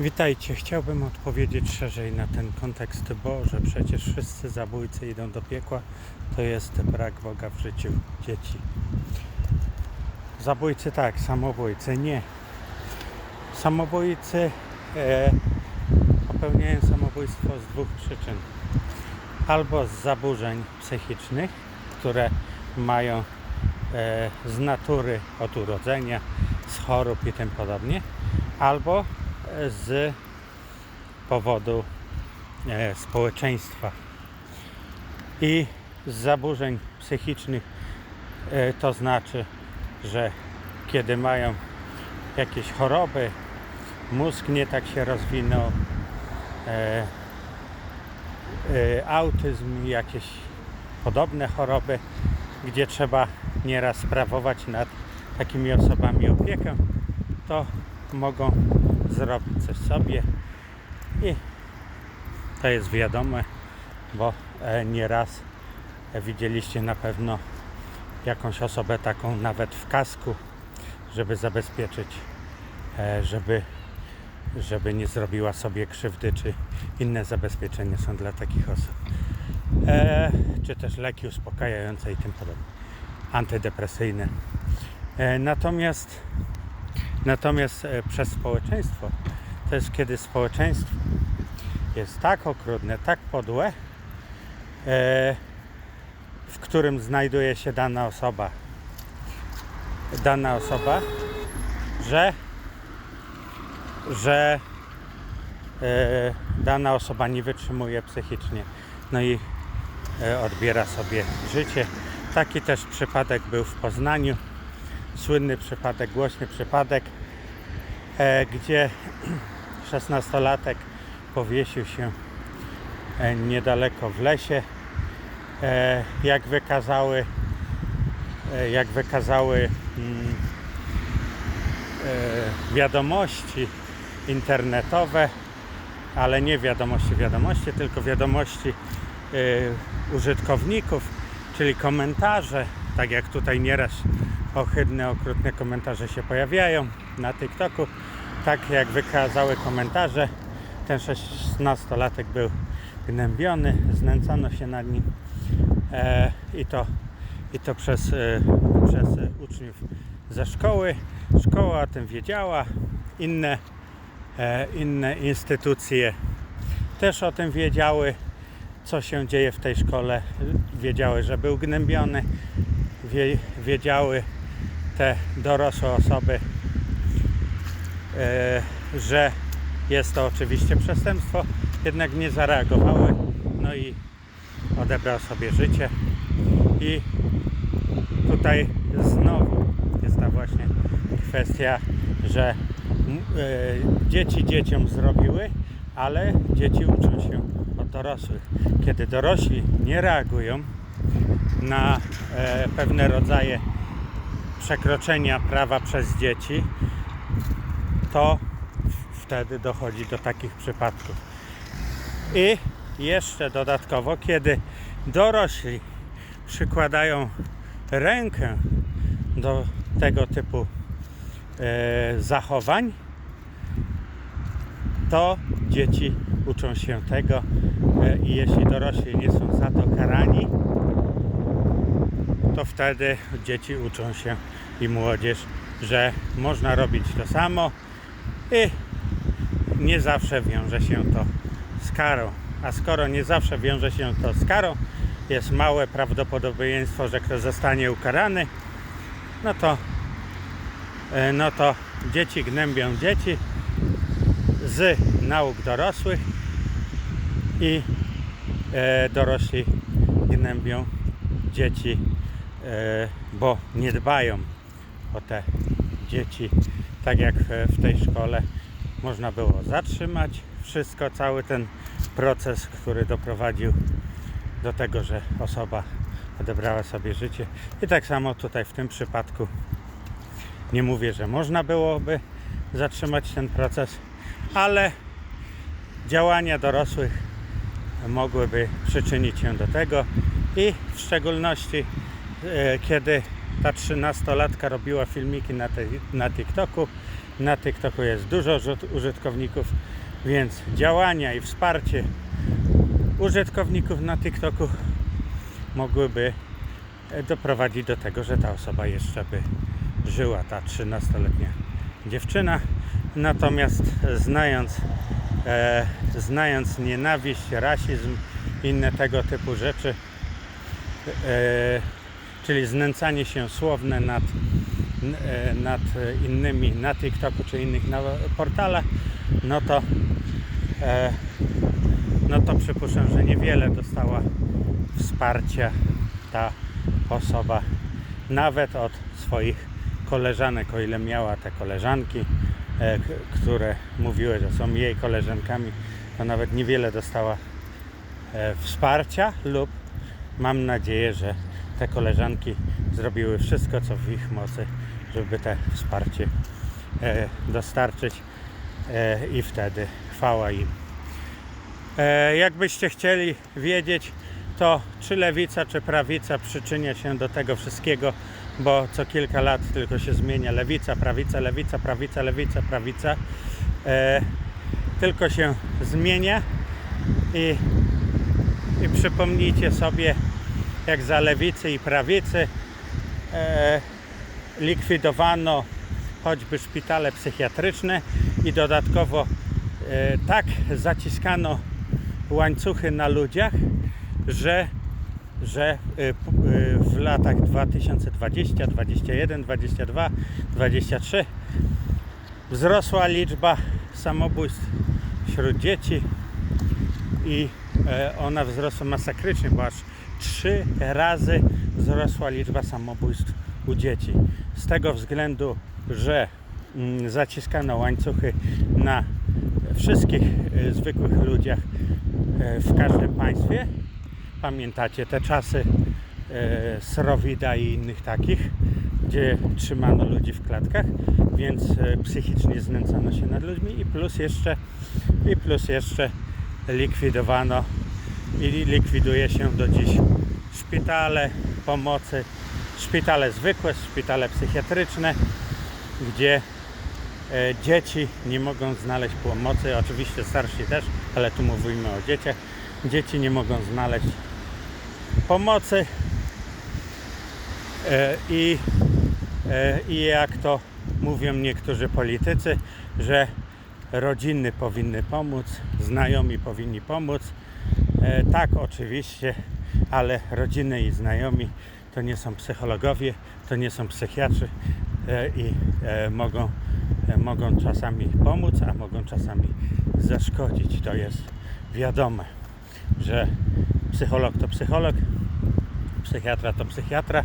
Witajcie. Chciałbym odpowiedzieć szerzej na ten kontekst, bo że przecież wszyscy zabójcy idą do piekła. To jest brak Boga w życiu dzieci. Zabójcy tak, samobójcy nie. Samobójcy e, popełniają samobójstwo z dwóch przyczyn. Albo z zaburzeń psychicznych, które mają e, z natury od urodzenia, z chorób i tym podobnie, albo z powodu e, społeczeństwa. I z zaburzeń psychicznych e, to znaczy, że kiedy mają jakieś choroby, mózg nie tak się rozwinął, e, autyzm, jakieś podobne choroby, gdzie trzeba nieraz sprawować nad takimi osobami opiekę, to mogą zrobić coś sobie i to jest wiadome, bo e, nieraz widzieliście na pewno jakąś osobę taką nawet w kasku, żeby zabezpieczyć, e, żeby, żeby nie zrobiła sobie krzywdy, czy inne zabezpieczenia są dla takich osób. E, czy też leki uspokajające i tym podobne, antydepresyjne. E, natomiast natomiast e, przez społeczeństwo to jest kiedy społeczeństwo jest tak okrutne, tak podłe, e, w którym znajduje się dana osoba, dana osoba, że że e, dana osoba nie wytrzymuje psychicznie, no i odbiera sobie życie. Taki też przypadek był w Poznaniu. Słynny przypadek, głośny przypadek, e, gdzie 16-latek powiesił się e, niedaleko w lesie. E, jak wykazały, jak wykazały mm, wiadomości internetowe, ale nie wiadomości wiadomości, tylko wiadomości użytkowników, czyli komentarze, tak jak tutaj nieraz ohydne, okrutne komentarze się pojawiają na TikToku, tak jak wykazały komentarze, ten 16-latek był gnębiony, znęcano się nad nim e, i to, i to przez, e, przez uczniów ze szkoły. Szkoła o tym wiedziała, inne, e, inne instytucje też o tym wiedziały, co się dzieje w tej szkole. Wiedziały, że był gnębiony, wie, wiedziały te dorosłe osoby, e, że jest to oczywiście przestępstwo, jednak nie zareagowały, no i odebrał sobie życie. I tutaj znowu jest ta właśnie kwestia, że e, dzieci dzieciom zrobiły, ale dzieci uczą się od dorosłych. Kiedy dorośli nie reagują na e, pewne rodzaje przekroczenia prawa przez dzieci, to wtedy dochodzi do takich przypadków. I jeszcze dodatkowo, kiedy dorośli przykładają rękę do tego typu e, zachowań, to dzieci uczą się tego e, i jeśli dorośli nie są za to karani, to wtedy dzieci uczą się i młodzież, że można robić to samo i nie zawsze wiąże się to z karą. A skoro nie zawsze wiąże się to z karą, jest małe prawdopodobieństwo, że ktoś zostanie ukarany, no to, e, no to dzieci gnębią dzieci z nauk dorosłych i e, dorośli gnębią dzieci, bo nie dbają o te dzieci, tak jak e, w tej szkole można było zatrzymać wszystko, cały ten proces, który doprowadził do tego, że osoba odebrała sobie życie. I tak samo tutaj w tym przypadku nie mówię, że można byłoby zatrzymać ten proces, ale działania dorosłych mogłyby przyczynić się do tego i w szczególności e, kiedy ta 13-latka robiła filmiki na, tej, na TikToku, Na TikToku jest dużo użyt- użytkowników, więc działania i wsparcie użytkowników na TikToku mogłyby e, doprowadzić do tego, że ta osoba jeszcze by żyła, ta 13-letnia dziewczyna. Natomiast znając, e, znając nienawiść, rasizm, inne tego typu rzeczy, e, czyli znęcanie się słowne nad, e, nad innymi na TikToku czy innych na portalach, no to e, no to przypuszczam, że niewiele dostała wsparcia ta osoba, nawet od swoich koleżanek, o ile miała te koleżanki, e, które mówiły, że są jej koleżankami, to nawet niewiele dostała wsparcia lub mam nadzieję, że te koleżanki zrobiły wszystko, co w ich mocy, żeby te wsparcie e, dostarczyć e, i wtedy chwała im. E, jakbyście chcieli wiedzieć, to czy lewica, czy prawica przyczynia się do tego wszystkiego, bo co kilka lat tylko się zmienia lewica, prawica, lewica, prawica, lewica, prawica. Tylko się zmienia i, i przypomnijcie sobie, jak za lewicy i prawicy e, likwidowano choćby szpitale psychiatryczne i dodatkowo e, tak zaciskano łańcuchy na ludziach, że, że p- y, w latach 2020, 21, 22, 23 wzrosła liczba samobójstw wśród dzieci i e, ona wzrosła masakrycznie, bo aż trzy razy wzrosła liczba samobójstw u dzieci. Z tego względu, że mm, zaciskano łańcuchy na wszystkich e, zwykłych ludziach e, w każdym państwie. Pamiętacie te czasy e, Srowida i innych takich, gdzie trzymano ludzi w klatkach, więc psychicznie znęcano się nad ludźmi i plus jeszcze, i plus jeszcze likwidowano i likwiduje się do dziś szpitale pomocy, szpitale zwykłe, szpitale psychiatryczne, gdzie e, dzieci nie mogą znaleźć pomocy, oczywiście starsi też, ale tu mówimy o dzieciach. Dzieci nie mogą znaleźć pomocy e, i, e, i jak to mówią niektórzy politycy, że rodziny powinny pomóc, znajomi powinni pomóc. E, tak, oczywiście, ale rodziny i znajomi to nie są psychologowie, to nie są psychiatrzy e, i e, mogą, e, mogą czasami pomóc, a mogą czasami zaszkodzić. To jest wiadome, że psycholog to psycholog, psychiatra to psychiatra,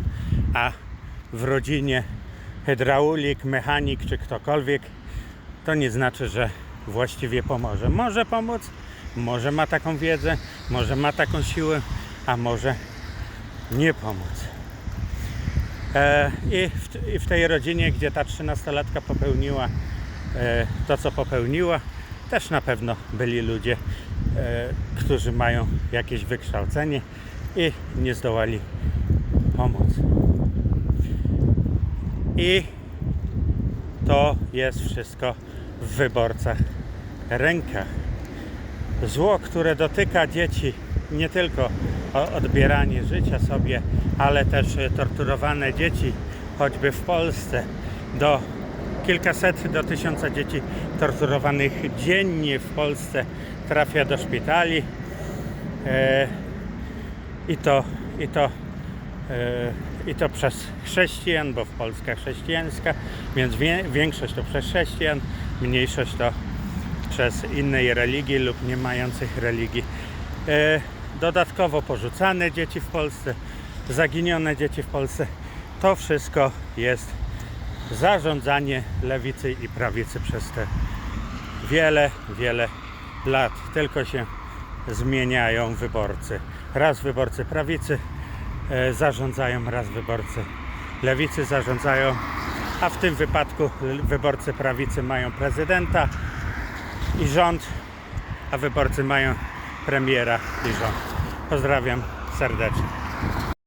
a w rodzinie hydraulik, mechanik czy ktokolwiek to nie znaczy, że właściwie pomoże. Może pomóc, może ma taką wiedzę, może ma taką siłę, a może nie pomóc. E, i, w, I w tej rodzinie, gdzie ta 13-latka popełniła e, to, co popełniła, też na pewno byli ludzie, e, którzy mają jakieś wykształcenie i nie zdołali pomóc. I to jest wszystko w wyborcach rękach. Zło, które dotyka dzieci, nie tylko odbieranie życia sobie, ale też e, torturowane dzieci, choćby w Polsce, do kilkaset do tysiąca dzieci torturowanych dziennie w Polsce trafia do szpitali. E, I to, i to, e, i to przez chrześcijan, bo w Polska chrześcijańska, więc większość to przez chrześcijan, mniejszość to przez innej religii lub nie mających religii. E, dodatkowo porzucane dzieci w Polsce, zaginione dzieci w Polsce. To wszystko jest zarządzanie lewicy i prawicy przez te wiele, wiele lat. Tylko się zmieniają wyborcy. Raz wyborcy prawicy e, zarządzają, raz wyborcy lewicy zarządzają, a w tym wypadku wyborcy prawicy mają prezydenta i rząd, a wyborcy mają premiera i rząd. Pozdrawiam serdecznie.